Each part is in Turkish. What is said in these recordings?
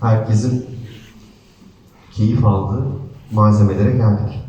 herkesin keyif aldığı malzemelere geldik.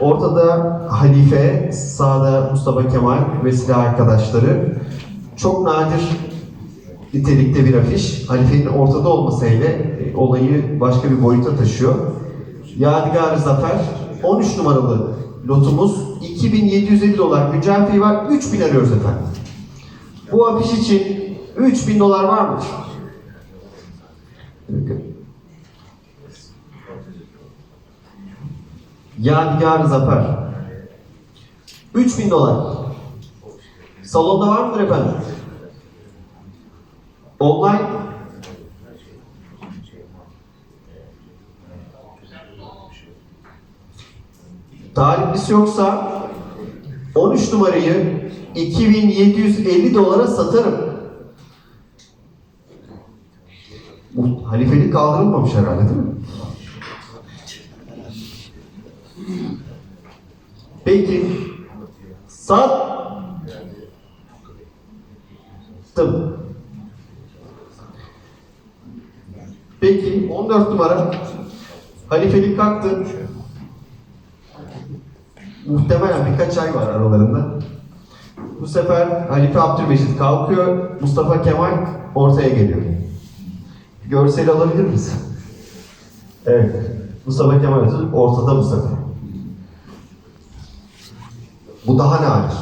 Ortada Halife, sağda Mustafa Kemal ve silah arkadaşları. Çok nadir nitelikte bir afiş. Halife'nin ortada olmasıyla e, olayı başka bir boyuta taşıyor. Yadigar Zafer 13 numaralı lotumuz 2750 dolar fiyatı var 3000 arıyoruz efendim. Bu afiş için 3000 dolar var mıdır? Yadigar Zafer 3000 dolar. Salonda var mıdır efendim? Online Taliplisi yoksa 13 numarayı 2750 dolara satarım. Bu halifelik kaldırılmamış herhalde değil mi? Peki sattım. Peki 14 numara halifelik kalktı. Muhtemelen birkaç ay var aralarında. Bu sefer Halife Abdülmecit kalkıyor, Mustafa Kemal ortaya geliyor. Görseli alabilir miyiz? Evet. Mustafa Kemal Atatürk ortada bu sefer. Bu daha nadir.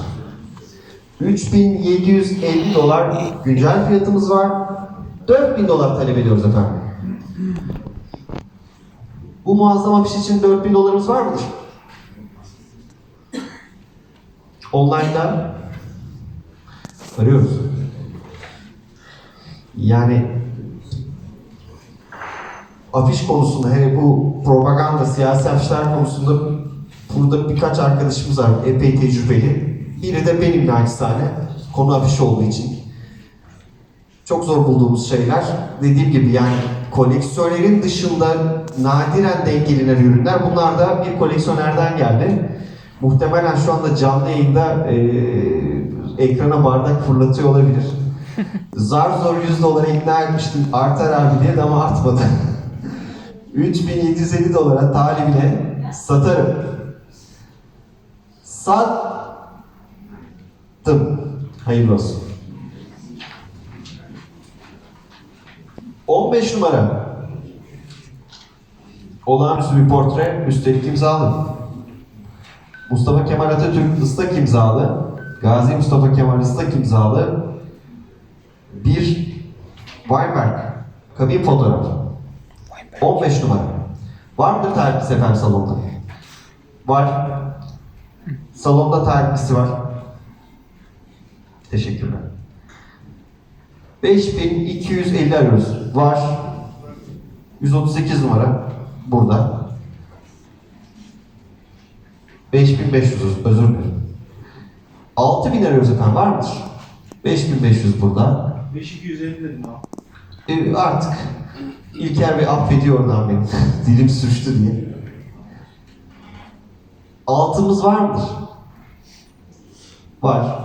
3750 dolar güncel fiyatımız var. 4000 dolar talep ediyoruz efendim. Bu muazzam afiş için 4000 dolarımız var mıdır? Online'da arıyoruz. Yani afiş konusunda hele bu propaganda, siyasi afişler konusunda burada birkaç arkadaşımız var epey tecrübeli. Biri de benim naçizane konu afiş olduğu için. Çok zor bulduğumuz şeyler. Dediğim gibi yani koleksiyonerin dışında nadiren denk gelinen ürünler. Bunlar da bir koleksiyonerden geldi. Muhtemelen şu anda canlı yayında e, ekrana bardak fırlatıyor olabilir. Zar zor 100 dolara ikna etmiştim artar abi diye de ama artmadı. 3750 dolara talibine satarım. Sattım. Hayırlı olsun. 15 numara. Olağanüstü bir portre, üstelik imzalı. Mustafa Kemal Atatürk ıslak imzalı. Gazi Mustafa Kemal ıslak imzalı. Bir Weinberg kabin fotoğrafı. 15 numara. Var mıdır tarihlisi efendim salonda? Var. Salonda tarihlisi var. Teşekkürler. 5250 arıyoruz. Var. 138 numara. Burada. 5500 özür dilerim. 6000 arıyoruz efendim var mıdır? 5500 burada. 5250 dedim abi. E, artık İlker Bey affediyor oradan beni. Dilim sürçtü diye. Altımız var mıdır? Var.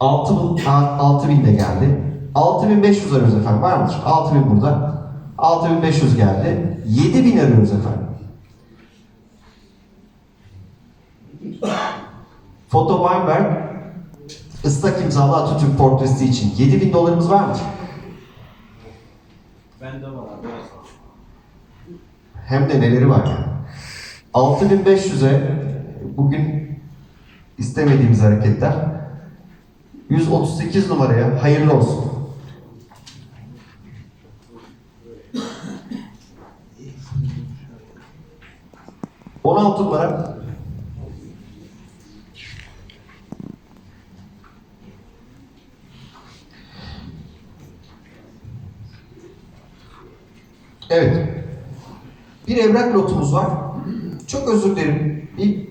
6000 6000 de geldi. 6500 arıyoruz efendim. Var mıdır? 6000 burada. 6500 geldi. 7000 arıyoruz efendim. Foto Weinberg ıslak imzalı Atatürk portresi için 7000 dolarımız var mıdır? Bende var abi. Hem de neleri var yani. 6500'e bugün istemediğimiz hareketler 138 numaraya hayırlı olsun. On altı numara. Evet. Bir evrak lotumuz var. Çok özür dilerim. Bir,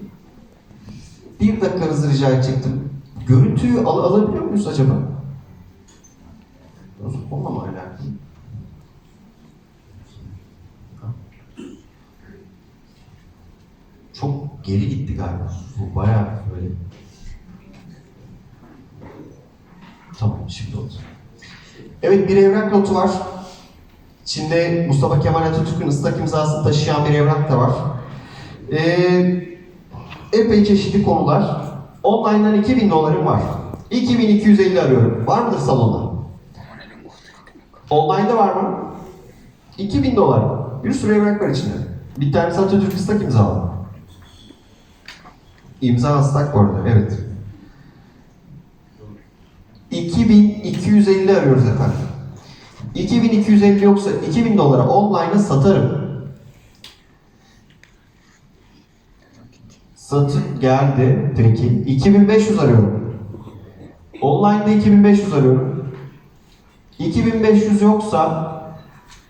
bir dakikanızı rica edecektim. Görüntüyü al alabiliyor muyuz acaba? Mı alakalı? Çok geri gitti galiba. Bu bayağı böyle. Tamam şimdi oldu. Evet bir evrak notu var. İçinde Mustafa Kemal Atatürk'ün ıslak imzasını taşıyan bir evrak da var. Ee, epey çeşitli konular. Online'dan 2000 dolarım var. 2250 arıyorum. Var mıdır salonda? Online'da var mı? 2000 dolar. Bir sürü evrak var içinde. Bir tanesi Atatürk ıslak imzalı. İmza ıslak bu arada, evet. 2250 arıyoruz efendim. 2250 yoksa 2000 dolara online'a satarım. Satıp geldi peki. 2500 arıyorum. Online'da 2500 arıyorum. 2500 yoksa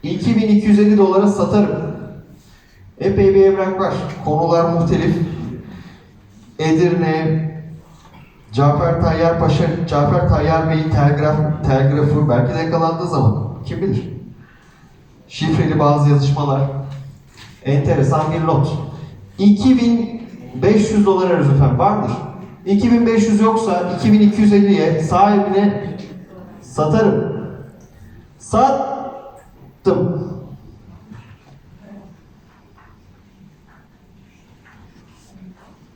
2250 dolara satarım. Epey bir evrak var. Konular muhtelif. Edirne, Cafer Tayyar Paşa, Cafer Tayyar Bey'in telgraf, telgrafı belki de yakalandığı zaman kim bilir. Şifreli bazı yazışmalar. Enteresan bir not. 2500 dolar arıyoruz efendim. Var mıdır? 2500 yoksa 2250'ye sahibine satarım. Sattım.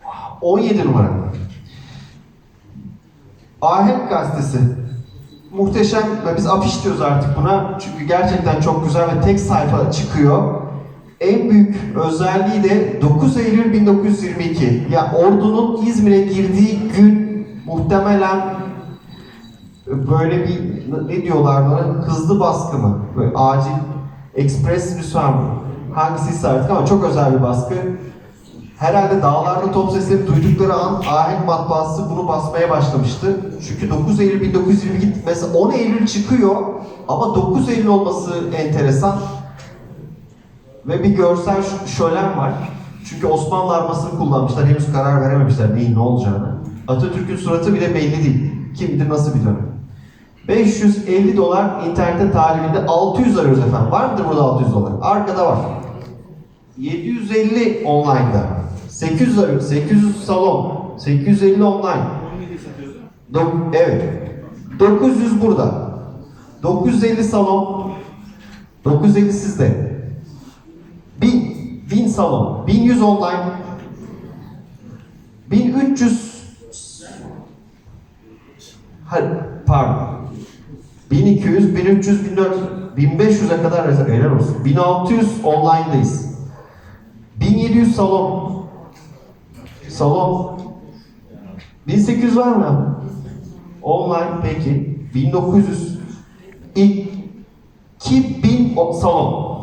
Wow, 17 numara. Ahenk gazetesi. Muhteşem biz afiş diyoruz artık buna. Çünkü gerçekten çok güzel ve tek sayfa çıkıyor. En büyük özelliği de 9 Eylül 1922. Ya ordunun İzmir'e girdiği gün muhtemelen böyle bir ne diyorlar buna? Hızlı baskı mı? Böyle acil ekspres lütfen? Hangisiyse artık ama çok özel bir baskı. Herhalde dağlarda top sesleri duydukları an ahenk matbaası bunu basmaya başlamıştı. Çünkü 9 Eylül 1922 mesela 10 Eylül çıkıyor ama 9 Eylül olması enteresan. Ve bir görsel şölen var. Çünkü Osmanlı armasını kullanmışlar. Henüz karar verememişler neyin ne olacağını. Atatürk'ün suratı bile belli değil. Kim bilir nasıl bir dönem. 550 dolar internete talibinde 600 arıyoruz efendim. Var mıdır burada 600 dolar? Arkada var. 750 online'da. 800 arıyor. 800 salon. 850 online. 17 satıyorsun. Dok- evet. 900 burada. 950 salon. 950 sizde. 1000 1000 salon. 1100 online. 1300 Hayır, pardon. 1200, 1300, 1400, 1500'e kadar helal olsun. 1600 online'dayız. 1700 salon. Salon. 1800 var mı? Online peki. 1900. 2000 o- salon.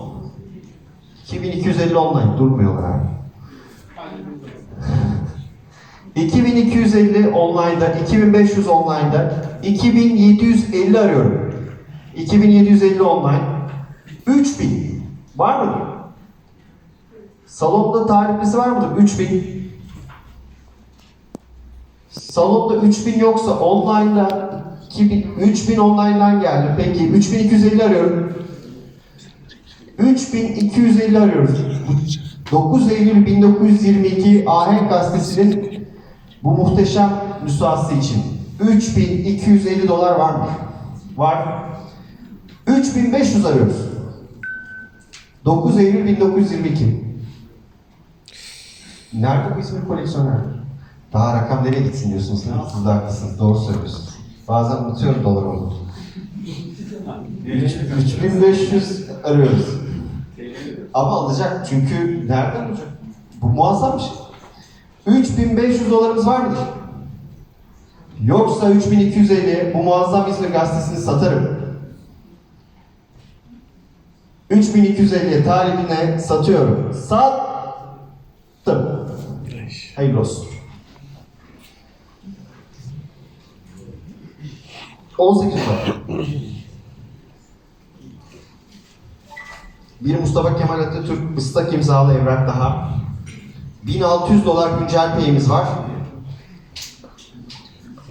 2250 online durmuyorlar abi. 2250 online'da, 2500 online'da, 2750 arıyorum. 2750 online. 3000 var mıdır? Salonda tarihlisi var mıdır? 3000. Salonda 3000 yoksa online'da 2000, 3000 online'dan geldi. Peki 3250 arıyorum. 3250 arıyoruz. 9 Eylül 1922 Ahenk Gazetesi'nin bu muhteşem nüshası için 3250 dolar var mı? Var. 3500 arıyoruz. 9 Eylül 1922. Nerede bu İzmir koleksiyoner? Daha rakam nereye gitsin diyorsunuz değil mi? Siz de haklısınız. Doğru söylüyorsunuz. Bazen unutuyorum dolar olduğunu. 3500 arıyoruz. Ama alacak çünkü nereden alacak? Bu muazzam bir şey. 3500 dolarımız var mıdır? Yoksa 3250 bu muazzam İzmir gazetesini satarım. 3250'ye talibine satıyorum. Sattım. Hayırlı olsun. 18 dolar. Bir Mustafa Kemal Atatürk ıslak imzalı evrak daha. 1600 dolar güncel payimiz var.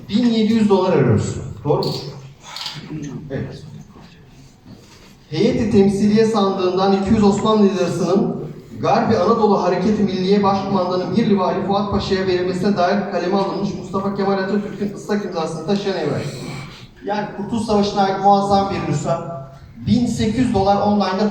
1700 dolar arıyoruz. Doğru mu? Evet. Heyeti Temsiliye Sandığı'ndan 200 Osmanlı lirasının Garbi Anadolu Hareketi Milliye Başkumandanı Bir Livali Fuat Paşa'ya verilmesine dair kaleme alınmış Mustafa Kemal Atatürk'ün ıslak imzasını taşıyan evrak. Yani Kurtuluş Savaşı'na ait muazzam bir nüsha. 1800 dolar online'da